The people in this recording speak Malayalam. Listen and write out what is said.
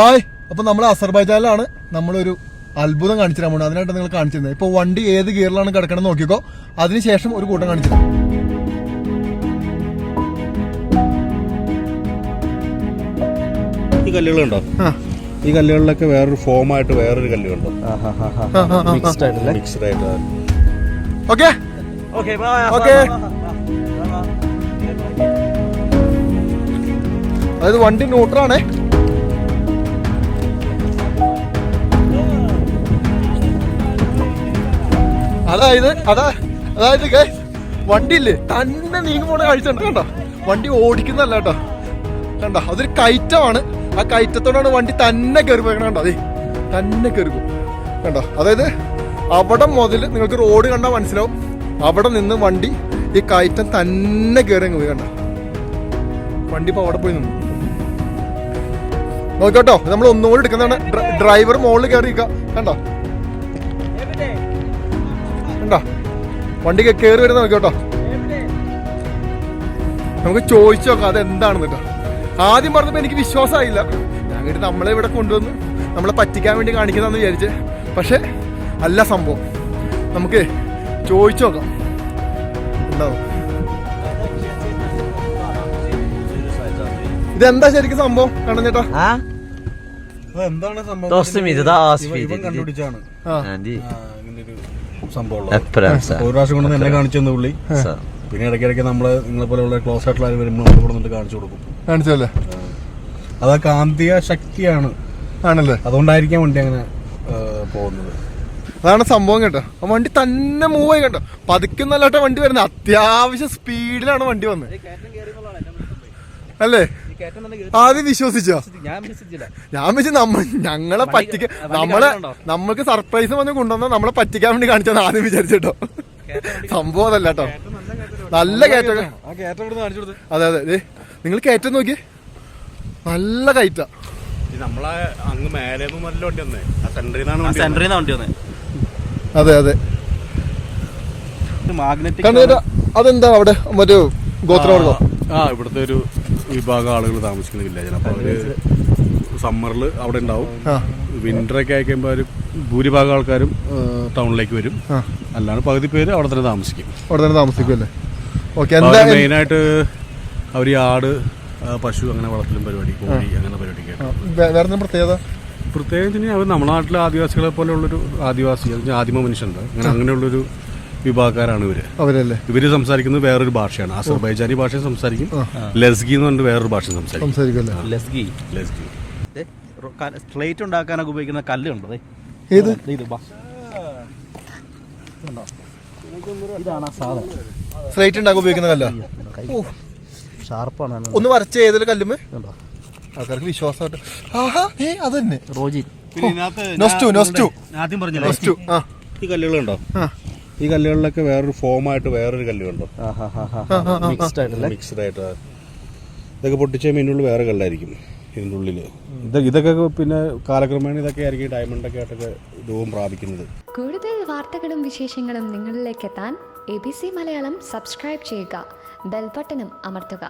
ഹായ് അപ്പൊ നമ്മൾ അസർബൈജാനിലാണ്. നമ്മളൊരു അത്ഭുതം കാണിച്ചു തരാൻ പോകുന്നത് അതിനായിട്ട് നിങ്ങൾ കാണിച്ചിരുന്നത്. ഇപ്പൊ വണ്ടി ഏത് ഗിയറിലാണ് കിടക്കണം നോക്കിക്കോ. അതിനുശേഷം ഒരു കൂട്ടം കാണിച്ചു തരാം ഈ കല്ലുകളുണ്ടോ? ഈ കല്ലുകളിലൊക്കെ വേറൊരു ഫോമായിട്ട് വേറൊരു കല്ലുകളുണ്ടോ? മിക്സ്ഡ് മിക്സ്ഡ് ആയിട്ട്. ഓക്കെ. Okay okay. അതായത് വണ്ടി ന്യൂട്രാണേ അതായത് അതാ അതായത് വണ്ടി ഇല്ലേ തന്നെ നീങ്ങി പോണ കാഴ്ച ഉണ്ട് കണ്ടോ? വണ്ടി ഓടിക്കുന്നല്ല കേട്ടോ. കണ്ടോ? അതൊരു കയറ്റമാണ്. ആ കയറ്റത്തോടാണ് വണ്ടി തന്നെ കയറി പോകണം കണ്ടോ? അതെ തന്നെ കയറി പോകും കണ്ടോ? അതായത് അവിടെ മുതൽ നിങ്ങൾക്ക് റോഡ് കണ്ടാൽ മനസ്സിലാവും. അവിടെ നിന്ന് വണ്ടി ഈ കയറ്റം തന്നെ കയറി അങ്ങ് പോയി കണ്ടോ? വണ്ടി ഇപ്പോൾ അവിടെ പോയി നിന്നു. നോക്കട്ടോ നമ്മൾ ഒന്നുകൂടി എടുക്കുന്നതാണ്. ഡ്ര- ഡ്രൈവർ മുകളിൽ കയറി നിൽക്കുക കണ്ടോ? വണ്ടി കയറി വരുന്ന നോക്കിയോട്ടോ. നമുക്ക് ചോദിച്ചു നോക്കാം അതെന്താണെന്ന് കേട്ടോ ആദ്യം പറഞ്ഞപ്പോൾ എനിക്ക് വിശ്വാസമായില്ല. ഞാൻ നമ്മളെ ഇവിടെ കൊണ്ടുവന്ന് നമ്മളെ പറ്റിക്കാൻ വേണ്ടി കാണിക്കുന്നതെന്ന് വിചാരിച്ച്. പക്ഷെ അല്ല സംഭവം. നമുക്ക് ചോദിച്ചു നോക്കാം. ഉണ്ടാവും ഇതെന്താ ശരിക്കും സംഭവം? ചേട്ടാ. എന്താണ് സംഭവം? കണ്ടുപിടിച്ചാണ് സംഭവം ഒരു പ്രാവശ്യം കൊണ്ട് എന്നെ കാണിച്ചു തന്നു പുള്ളി. പിന്നെ ഇടയ്ക്കിടയ്ക്ക് നമ്മൾ നിങ്ങളെ പോലെയുള്ള ക്ലോസ് ആയിട്ടുള്ള ആരും വരുമ്പോൾ നമ്മൾ ഇവിടെ കാണിച്ചു കൊടുക്കും. കാണിച്ചല്ലേ അത് ആ കാന്തിക ശക്തിയാണ്. ആണല്ലേ? അതുകൊണ്ടായിരിക്കാം വണ്ടി അങ്ങനെ പോകുന്നത്. അതാണ് സംഭവം കേട്ടോ. ആ വണ്ടി തന്നെ മൂവ് ആയി കേട്ടോ. പതുക്കെ വണ്ടി വരുന്നത്. അത്യാവശ്യം സ്പീഡിലാണ് വണ്ടി വന്നത്. അല്ലേ? ആദ്യം വിശ്വസിച്ചോ? ഞാൻ വെച്ച് നമ്മ ഞങ്ങളെ പറ്റിക്ക നമ്മളെ നമ്മൾക്ക് സർപ്രൈസ് വന്ന് കൊണ്ടുവന്ന നമ്മളെ പറ്റിക്കാൻ വേണ്ടി കാണിച്ചാൽ ആദ്യം വിചാരിച്ചിട്ടോ. സംഭവം അതല്ല കേട്ടോ. നല്ല കയറ്റം അതെ അതെ നിങ്ങൾ കയറ്റം നോക്കി നല്ല കയറ്റ. നമ്മളെ അങ്ങ് മേലെ നല്ല വണ്ടി വന്നേ. ആ സെന്ററിൽ നിന്നാണ് വണ്ടി സെന്ററിൽ നിന്ന് വണ്ടി വന്നേ. അതെ അതെ. മാഗ്നറ്റിക് അതെന്താ അവിടെ? മറ്റേ ഗോത്രവർഗം ആ ഇവിടുത്തെ ഒരു വിഭാഗം ആളുകൾ താമസിക്കുന്ന വില്ലേജാണ് അപ്പോൾ അവർ സമ്മറിൽ അവിടെ ഉണ്ടാവും. വിന്ററൊക്കെ വിന്റർ ഒക്കെ ആയിക്കുമ്പോൾ ഒരു ഭൂരിഭാഗം ആൾക്കാരും ടൗണിലേക്ക് വരും. അല്ലാണ്ട് പകുതി പേര് അവിടെ തന്നെ താമസിക്കും. അവിടെ തന്നെ ഓക്കെ അവർ മെയിനായിട്ട് അവർ ഈ ആട് പശു അങ്ങനെ വളർത്തലും പരിപാടി കോഴി അങ്ങനെ പരിപാടിയൊക്കെ വേറെ പ്രത്യേകത? പ്രത്യേകിച്ച് അവർ നമ്മുടെ നാട്ടിലെ ആദിവാസികളെ പോലെയുള്ളൊരു ആദിവാസി ആദിമ മനുഷ്യണ്ട് അങ്ങനെ അങ്ങനെയുള്ളൊരു വിഭാഗക്കാരാണ് ഇവർ. അവരല്ലേ? ഇവർ സംസാരിക്കുന്നത് വേറൊരു ഭാഷയാണ്. അസർബൈജാനി ഭാഷ സംസാരിക്കും. ലസ്ഗി എന്ന് പറഞ്ഞിട്ട് വേറൊരു ഭാഷ സംസാരിക്കും. സംസാരിക്കുമല്ലേ? ലസ്ഗി. ലസ്ഗി. സ്ലേറ്റ് ഉണ്ടാക്കാനൊക്കെ ഉപയോഗിക്കുന്ന കല്ലുണ്ടേ ഏത്? ഇത്. ഇതാണ് ആ സാധനം. സ്ലേറ്റ് ഉണ്ടാക്കി ഉപയോഗിക്കുന്ന കല്ല? ഓ. ഷാർപ്പാണ് ഒന്ന് വരച്ച ഏതൊരു കല്ലുമേ കണ്ടോ ആൾക്കാർക്ക് വിശ്വാസമായിട്ട്. ആഹാ ഏ അത് തന്നെ റോജി നോസ്റ്റു നോസ്റ്റു ആദ്യം പറഞ്ഞില്ലേ നോസ്റ്റു ആ. ഈ കല്ലുകളുണ്ടോ? ആ. ഈ കല്ലുകളിലൊക്കെ വേറൊരു ഫോമായിട്ട് വേറൊരു കല്ലുകളുണ്ട്. മിക്സ്ഡ് ആയിട്ടല്ലേ? മിക്സ്ഡ് ആയിട്ട്. ഇതൊക്കെ പൊട്ടിച്ച മീനുള്ളിൽ വേറെ കല്ലായിരിക്കും. ഇതിന്റെ ഉള്ളിൽ ഇത് ഇതൊക്കെ പിന്നെ കാലക്രമേണ ഇതൊക്കെ ആയിരിക്കും ഡയമണ്ട് ഒക്കെ ആയിട്ടൊക്കെ രൂപം പ്രാപിക്കുന്നത്. കൂടുതൽ വാർത്തകളും വിശേഷങ്ങളും നിങ്ങളിലേക്ക് എത്താൻ A B C Malayalam subscribe ചെയ്യുക. ബെൽബട്ടനും അമർത്തുക.